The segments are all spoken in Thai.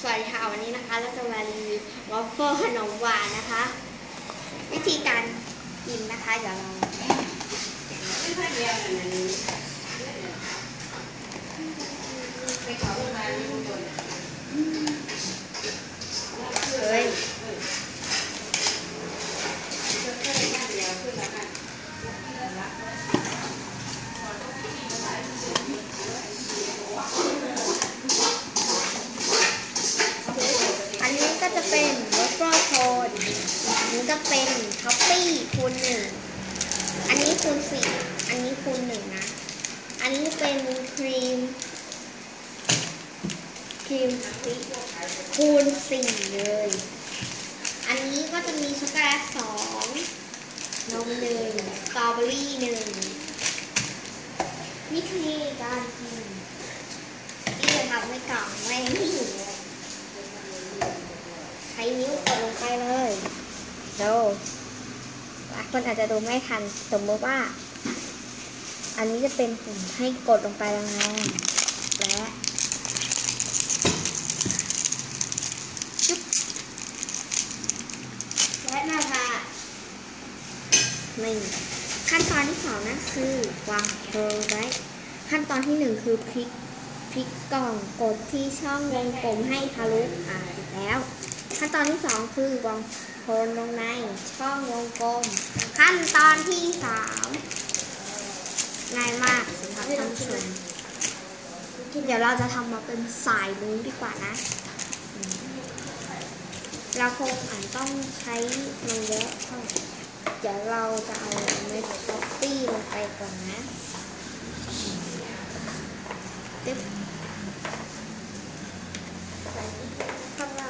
สวัสดีค่ะวันนี้นะคะเราจะมารีวิววอฟเฟิลขนมหวานนะคะ วิธีการกินนะคะ เดี๋ยวเราเฮ้ยอันนี้ก็จะเป็นวอฟเฟิลโคนอันนี้ก็ เป็นท็อปปี้คูณหนึ่งอันนี้คูณสี่อันนี้คูณหนึ่งนะ อันนี้เป็นครีม ครีมคูณสี่เลย อันนี้ก็จะมีช็อกโกแลตสองนมหนึ่งสตรอเบอรี่หนึ่งวิธีการกินที่จะทำให้กล่องไม่นี่เลยใช้นิ้วกด ดูหลายคนอาจจะดูไม่ทัน สมมติว่า อันนี้จะเป็นปุ่มให้กดลงไปแรงๆและและนะคะนี่ขั้นตอนที่สองนะคือวางโรลไว้ขั้นตอนที่หนึ่งคือพลิกพลิกกล่องกดที่ช่องวงกลมให้ทะลุอ่าแล้ว ขั้นตอนที่สองคือวางโคนลงในช่องวงกลม ขั้นตอนที่สามง่ายมากสำหรับท่านผู้ชมเดี๋ยวเราจะทำมาเป็นสายมุ้งดีกว่านะ เราคงอาจต้องใช้มันเยอะเท่าเดี๋ยวเราจะเอาเม็ดท็อปปี้ลงไปก่อนนะตึ๊บพอเรา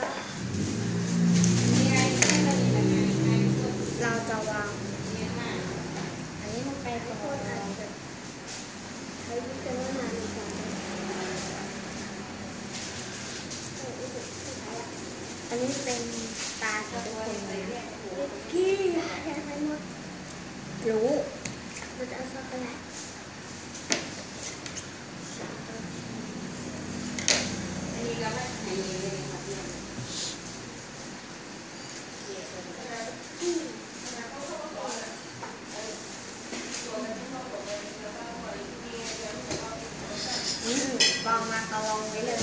เราจะวางอันนี้ลงไปก่อนนะใช้วิจารณญาณในการ อันนี้เป็นตาของทุกคนเลยนะพี่อยากไปหมดรู้เราจะเอาช็อกโกแลตอืมวางมาตะลองไว้เลย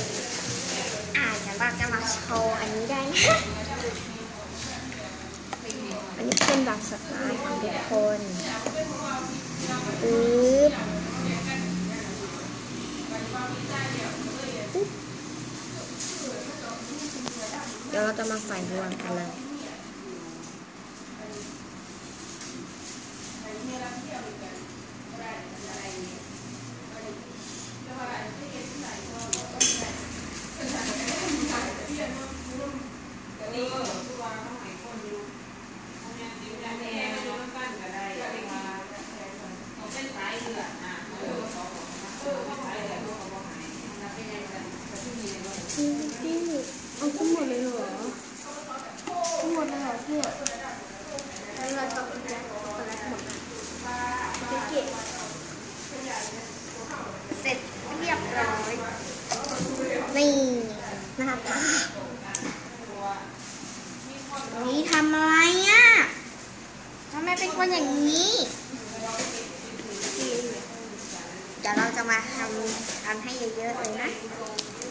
อ่าเดี๋ยวเราจะมาโชว์อันนี้ได้นะ อันนี้เป็นแบบสไตล์ของทุก คนปึ๊บปึ๊บเดี๋ยวเราจะมาใส่รวมกันเลย พี่พี่เอาทั้งหมดเลยเหรอทั้งหมดเลยเหรอพี่แล้วเราจะเอาแจ็คช็อกโกแลตหมดอะพี่เกะเสร็จเรียบร้อยนี่ห น้าตานี่ทำอะไรอะทำไมเป็นคนอย่างนี้เดี๋ยวเราจะมาทำทำให้เยอะๆเลยนะ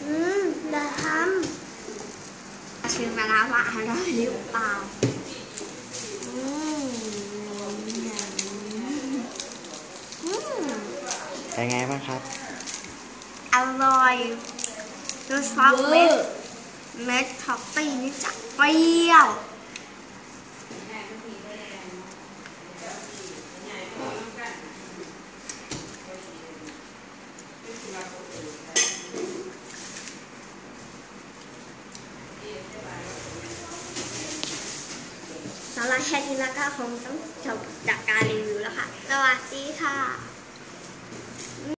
อืมเดี๋ยวทำชิมมาแล้วว่าอร่อยหรือเปล่าอืมอืมเป็นไงบ้างครับ อร่อยโดยเฉพาะเม็ด เม็ดท็อปปี้นี่จะเปรี้ยวสำหรับแค่นี้แล้วก็คงต้องจบจากการรีวิวแล้วค่ะ สวัสดีค่ะ